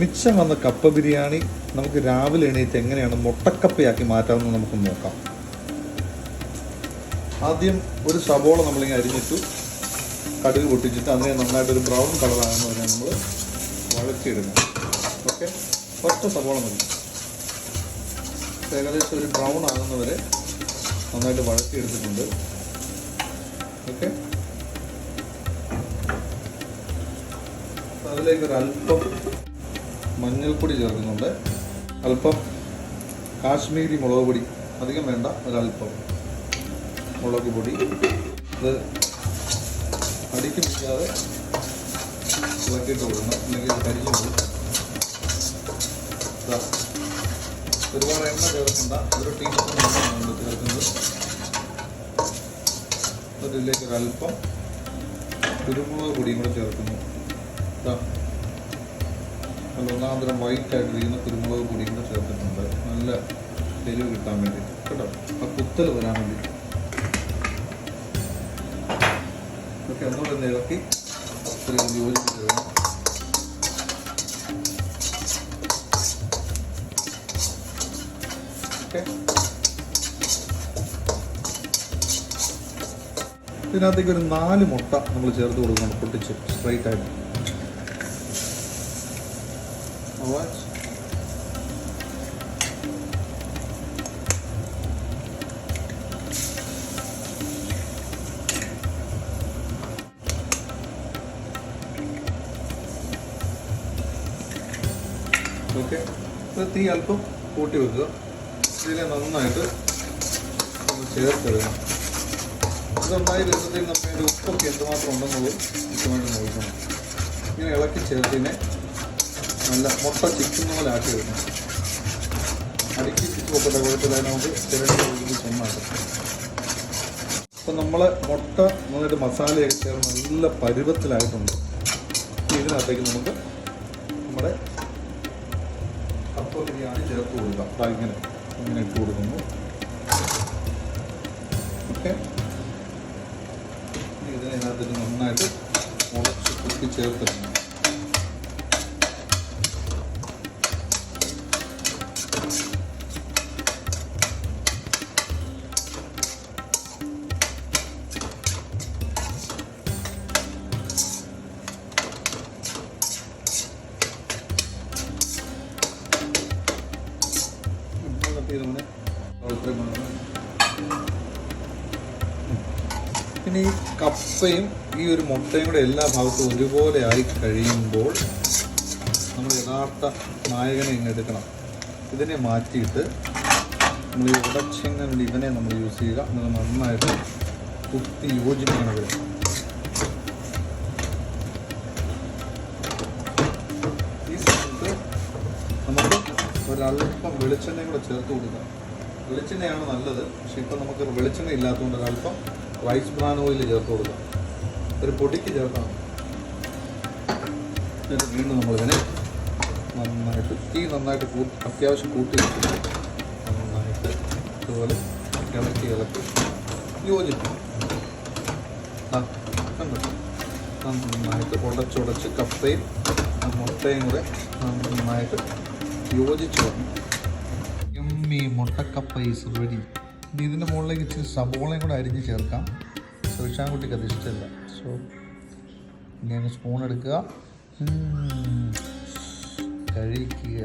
മിച്ചം വന്ന കപ്പ ബിരിയാണി നമുക്ക് രാവിലെ എണീറ്റ് എങ്ങനെയാണ് മുട്ടക്കപ്പയാക്കി മാറ്റാമെന്ന് നമുക്ക് നോക്കാം. ആദ്യം ഒരു സബോള നമ്മളിങ്ങനെ അരിഞ്ഞിട്ടു കടുക് പൊട്ടിച്ചിട്ട് അതിനെ നന്നായിട്ട് ഒരു ബ്രൗൺ കളറാകുന്ന വരെ നമ്മൾ വഴച്ചിടുന്നത് ഓക്കെ? ഒറ്റ സബോള മതി. ഏകദേശം ഒരു ബ്രൗൺ ആകുന്നവരെ നന്നായിട്ട് വഴറ്റിയെടുത്തിട്ടുണ്ട്. ഓക്കെ? അതിലേക്ക് ഒരു അല്പം മഞ്ഞൾപ്പൊടി ചേർക്കുന്നുണ്ട്. അല്പം കാശ്മീരി മുളക് പൊടി. അധികം വേണ്ട ഒരല്പം മുളക് പൊടി. ഇത് അടിക്ക് പിടിക്കാതെ ഇളക്കിയിട്ട് കൊടുക്കണം. അല്ലെങ്കിൽ ഇത് കരിഞ്ഞു ദാ, ഒരുപാട് എണ്ണ ചേർക്കണ്ട. ഒരു ടീസ്പൂൺ എണ്ണയാണ് ചേർക്കുന്നത്. അതിലേക്ക് ഒരല്പം കുരുമുളക് പൊടിയും കൂടെ ചേർക്കുന്നു. നല്ല ഒന്നാന്തരം വൈറ്റ് ആയിട്ടിരിക്കുന്ന കുരുമുളക് പൊടിയും കൂടെ ചേർത്തിട്ടുണ്ട്. നല്ല എരിവ് കിട്ടാൻ വേണ്ടി. കേട്ടോ? ആ കുത്തൽ വരാൻ വേണ്ടി. ഇതൊക്കെ ഒന്നുകൂടെ ഒന്ന് ഇളക്കി യോജിപ്പിച്ച് വേണം ഓക്കെ. ഇതിനകത്തേക്ക് ഒരു നാല് മുട്ട നമ്മൾ ചേർത്ത് കൊടുക്കണം പൊട്ടിച്ച് സ്ട്രൈറ്റ് ആയിട്ട്. ആവാസ് ഓക്കെ തീ അല്പം കൂട്ടി വെക്കുക. ഇതിനെ നന്നായിട്ട് ഒന്ന് ചേർത്തെടുക്കണം ഇതുണ്ടായ രസത്തിൽ നമ്മുടെ ഉപ്പൊക്കെ എന്തുമാത്രം ഉണ്ടെന്നുള്ളത് കൃത്യമായിട്ട് നോക്കണം. ഇങ്ങനെ ഇളക്കി ചേർത്തിനെ നല്ല മുട്ട ചിക്കൻ പോലെ ആക്കി എടുക്കണം. അടുക്കി ചുറ്റി കുഴപ്പമില്ലാതെ കുഴപ്പമില്ല നമുക്ക് ചിരണ്ടി ഒഴുകി അപ്പം നമ്മൾ മുട്ട നന്നായിട്ട് മസാലയൊക്കെ ചേർന്ന് നല്ല പരുവത്തിലായിട്ടുണ്ട്. ഇതിനകത്തേക്ക് നമുക്ക് നമ്മുടെ കപ്പ ബിരിയാണി ചേർത്ത് കൊടുക്കാം. അപ്പം ഇങ്ങനെ ഇങ്ങനെ ഇട്ട് കൊടുക്കുന്നു. ഓക്കെ. ഇതിനകത്തേക്ക് നന്നായിട്ട് മുളച്ച് കുത്തി ചേർത്തിട്ടുണ്ട്. പിന്നെ ഈ കപ്പയും ഈ ഒരു മുട്ടയും കൂടെ എല്ലാ ഭാഗത്തും ഒരുപോലെ ആയി കഴിയുമ്പോൾ നമ്മൾ യഥാർത്ഥ നായകനെ ഇങ്ങ് എടുക്കണം. ഇതിനെ മാറ്റിയിട്ട് നമ്മൾ ഈ ഉടച്ചിങ്ങനെ ഇവനെ നമ്മൾ യൂസ് ചെയ്യുക. എന്നിട്ട് നന്നായിട്ട് കുത്തി യോജിപ്പിക്കണം. ഒരല്പം വെളിച്ചെണ്ണയും കൂടെ ചേർത്ത് കൊടുക്കാം. വെളിച്ചെണ്ണയാണ് നല്ലത്. പക്ഷെ ഇപ്പം നമുക്ക് വെളിച്ചെണ്ണ ഇല്ലാത്തതുകൊണ്ട് ഒരല്പം റൈസ് ബ്രാൻ ഓയിൽ ചേർത്ത് കൊടുക്കാം. ഒരു പൊടിക്ക് ചേർക്കാം. എന്നിട്ട് വീണ്ടും നമ്മളിതിനെ നന്നായിട്ട് തീ നന്നായിട്ട് കൂട്ടി അത്യാവശ്യം കൂട്ടി വെച്ചിട്ട് നന്നായിട്ട് ഇതുപോലെ ഇളക്കി ഇളക്കി യോജിപ്പിക്കും. ആ കണ്ടോ? നന്നായിട്ട് ഉടച്ചുടച്ച് കപ്പയും മുട്ടയും കൂടെ നന്നായിട്ട് യോജിച്ച് വന്നു എമ്മി മുട്ടക്കപ്പ ഈസ് റെഡി ഇനി ഇതിന്റെ മുകളിലേക്ക് ഇച്ചിരി സബോളയും കൂടെ അരിഞ്ഞ് ചേർക്കാം. സുഷാൻകുട്ടിക്ക് അത് ഇഷ്ടമില്ല സോ ഇനി സ്പൂൺ എടുക്കുക. കഴിക്കുക